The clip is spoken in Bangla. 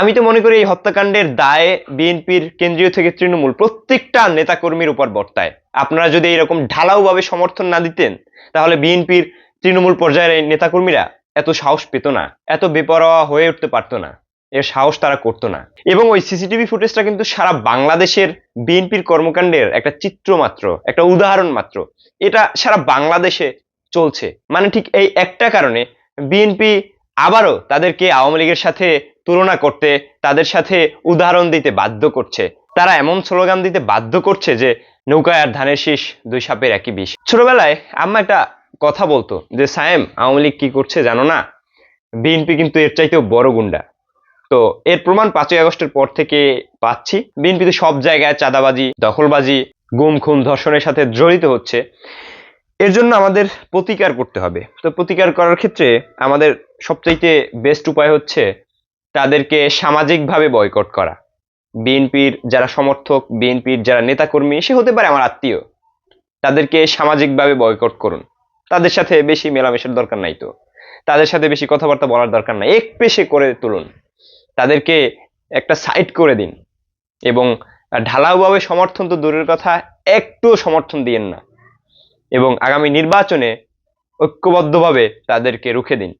আমি তো মনে করি এই হত্যাকাণ্ডের দায়ে বিএনপির কেন্দ্রীয় থেকে তৃণমূল প্রত্যেকটা নেতাকর্মীর উপর বর্তায়। আপনারা যদি এরকম ঢালাওভাবে সমর্থন না দিতেন, তাহলে বিএনপির তৃণমূল পর্যায়ের নেতাকর্মীরা এত সাহস পেত না, এত বেপরোয়া হয়ে উঠতে পারতো না, এর সাহস তারা করতো না। এবং ওই সিসিটিভি ফুটেজটা কিন্তু সারা বাংলাদেশের বিএনপির কর্মকাণ্ডের একটা চিত্র মাত্র একটা উদাহরণ মাত্র। এটা সারা বাংলাদেশে চলছে। মানে ঠিক এই একটা কারণে বিএনপি আবারও তাদেরকে আওয়ামী লীগের সাথে তুলনা করতে তাদের সাথে উদাহরণ দিতে বাধ্য করছে। তারা এমন স্লোগান দিতে বাধ্য করছে যে নৌকায় আর ধানের শীষ দুই সাপের একই বিষ। ছোটবেলায় আম্মা একটা কথা বলতো যে, সায়েম, আওয়ামী লীগ কি করছে জানো না? বিএনপি কিন্তু এর চাইতেও বড় গুন্ডা। তো এর প্রমাণ পাঁচই আগস্টের পর থেকে পাচ্ছি। বিএনপি তো সব জায়গায় চাঁদাবাজি, দখলবাজি, গুম, খুন, ধর্ষণের সাথে জড়িত হচ্ছে। এর জন্য আমাদের প্রতিকার করতে হবে। তো প্রতিকার করার ক্ষেত্রে আমাদের সবচাইতে বেস্ট উপায় হচ্ছে তাদেরকে সামাজিকভাবে বয়কট করা। বিএনপির যারা সমর্থক, বিএনপির যারা নেতাকর্মী, সে হতে পারে আমার আত্মীয়, তাদেরকে সামাজিকভাবে বয়কট করুন। তাদের সাথে বেশি মেলামেশার দরকার নাই তো। তাদের সাথে বেশি কথাবার্তা বলার দরকার নাই। এক পেশে করে তুলুন। তাদেরকে একটা সাইড করে দিন এবং ঢালাওভাবে সমর্থন তো দূরের কথা একটু সমর্থন দিয়েন না। এবং আগামী নির্বাচনে ঐক্যবদ্ধভাবে তাদেরকে রুখে দিন।